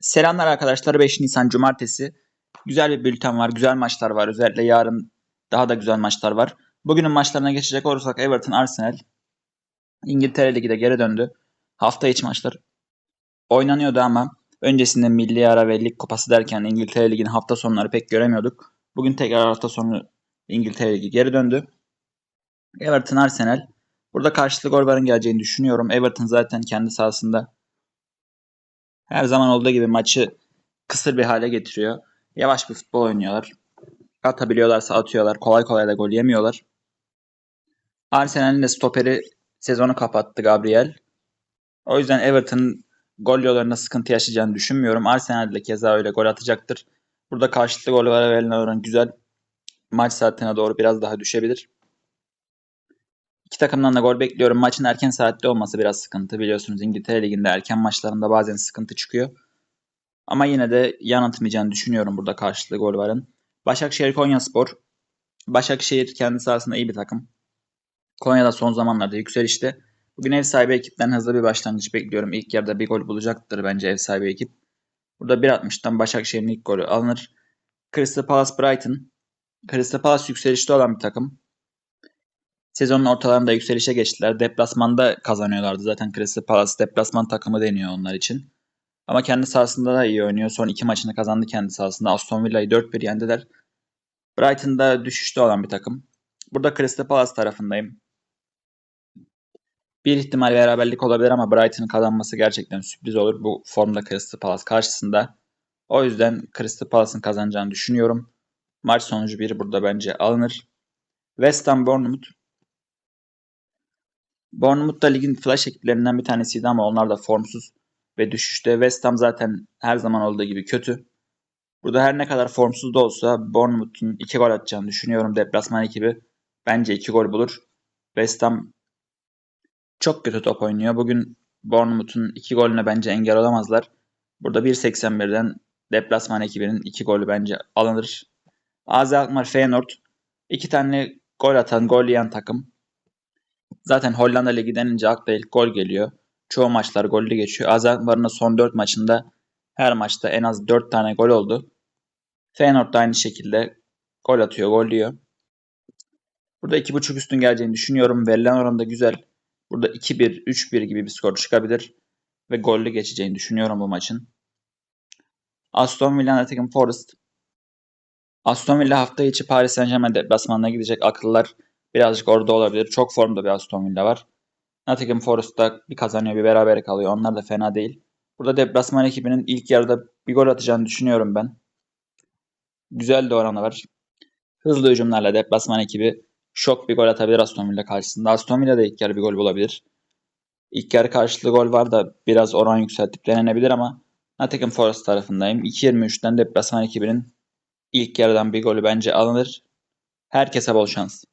Selamlar arkadaşlar. 5 Nisan Cumartesi. Güzel bir bülten var. Güzel maçlar var. Özellikle yarın daha da güzel maçlar var. Bugünün maçlarına geçecek olursak Everton Arsenal. İngiltere Ligi'de geri döndü. Hafta içi maçlar oynanıyordu ama öncesinde Milli Ara ve Lig Kupası derken İngiltere Ligi'nin hafta sonları pek göremiyorduk. Bugün tekrar hafta sonu İngiltere Ligi geri döndü. Everton Arsenal. Burada karşılıklı gol varın geleceğini düşünüyorum. Everton zaten kendi sahasında her zaman olduğu gibi maçı kısır bir hale getiriyor. Yavaş bir futbol oynuyorlar. Atabiliyorlarsa atıyorlar. Kolay kolay da gol yemiyorlar. Arsenal'in de stoperi sezonu kapattı Gabriel. O yüzden Everton'ın gol yollarında sıkıntı yaşayacağını düşünmüyorum. Arsenal de keza öyle gol atacaktır. Burada karşılıklı gol verilen oran güzel. Maç saatine doğru biraz daha düşebilir. İki takımdan da gol bekliyorum. Maçın erken saatte olması biraz sıkıntı. Biliyorsunuz İngiltere Ligi'nde erken maçlarında bazen sıkıntı çıkıyor. Ama yine de yanıltmayacağını düşünüyorum burada karşılıklı gol varın. Başakşehir Konyaspor. Başakşehir kendi sahasında iyi bir takım. Konya'da son zamanlarda yükselişte. Bugün ev sahibi ekipten hızlı bir başlangıç bekliyorum. İlk yarıda bir gol bulacaktır bence ev sahibi ekip. Burada 1.60'dan Başakşehir'in ilk golü alınır. Crystal Palace Brighton. Crystal Palace yükselişte olan bir takım. Sezonun ortalarında yükselişe geçtiler. Deplasmanda kazanıyorlardı. Zaten Crystal Palace deplasman takımı deniyor onlar için. Ama kendi sahasında da iyi oynuyor. Son iki maçını kazandı kendi sahasında. Aston Villa'yı 4-1 yendiler. Brighton'da düşüşte olan bir takım. Burada Crystal Palace tarafındayım. Bir ihtimal beraberlik olabilir ama Brighton'ın kazanması gerçekten sürpriz olur. Bu formda Crystal Palace karşısında. O yüzden Crystal Palace'ın kazanacağını düşünüyorum. Maç sonucu bir burada bence alınır. West Ham Bournemouth Bournemouth da ligin flash ekiplerinden bir tanesiydi ama onlar da formsuz ve düşüşte. West Ham zaten her zaman olduğu gibi kötü. Burada her ne kadar formsuz da olsa Bournemouth'un 2 gol atacağını düşünüyorum. Deplasman ekibi bence 2 gol bulur. West Ham çok kötü top oynuyor. Bugün Bournemouth'un 2 golüne bence engel olamazlar. Burada 1.81'den deplasman ekibinin 2 golü bence alınır. AZ Alkmaar Feyenoord 2 tane gol atan, gol yiyen takım. Zaten Hollanda Ligi denince akla ilk gol geliyor. Çoğu maçlar gollü geçiyor. Azerbaycan'ın son 4 maçında her maçta en az 4 tane gol oldu. Feyenoord da aynı şekilde gol atıyor, gol yiyor. Burada 2.5 üstün geleceğini düşünüyorum. Verilen oran da güzel. Burada 2-1, 3-1 gibi bir skor çıkabilir. Ve gollü geçeceğini düşünüyorum bu maçın. Aston Villa Nottingham Forest. Aston Villa hafta içi Paris Saint Germain deplasmanına gidecek. Akıllar Birazcık orada olabilir. Çok formda bir Aston Villa var. Nottingham Forest'ta bir kazanıyor bir beraber kalıyor. Onlar da fena değil. Burada deplasman ekibinin ilk yarıda bir gol atacağını düşünüyorum ben. Güzel de oranı var. Hızlı hücumlarla deplasman ekibi şok bir gol atabilir Aston Villa karşısında. Aston Villa da ilk yarı bir gol bulabilir. İlk yarı karşılığı gol var da biraz oran yükseltip denenebilir ama Nottingham Forest tarafındayım. 2.23'ten deplasman ekibinin ilk yarıdan bir golü bence alınır. Herkese bol şans.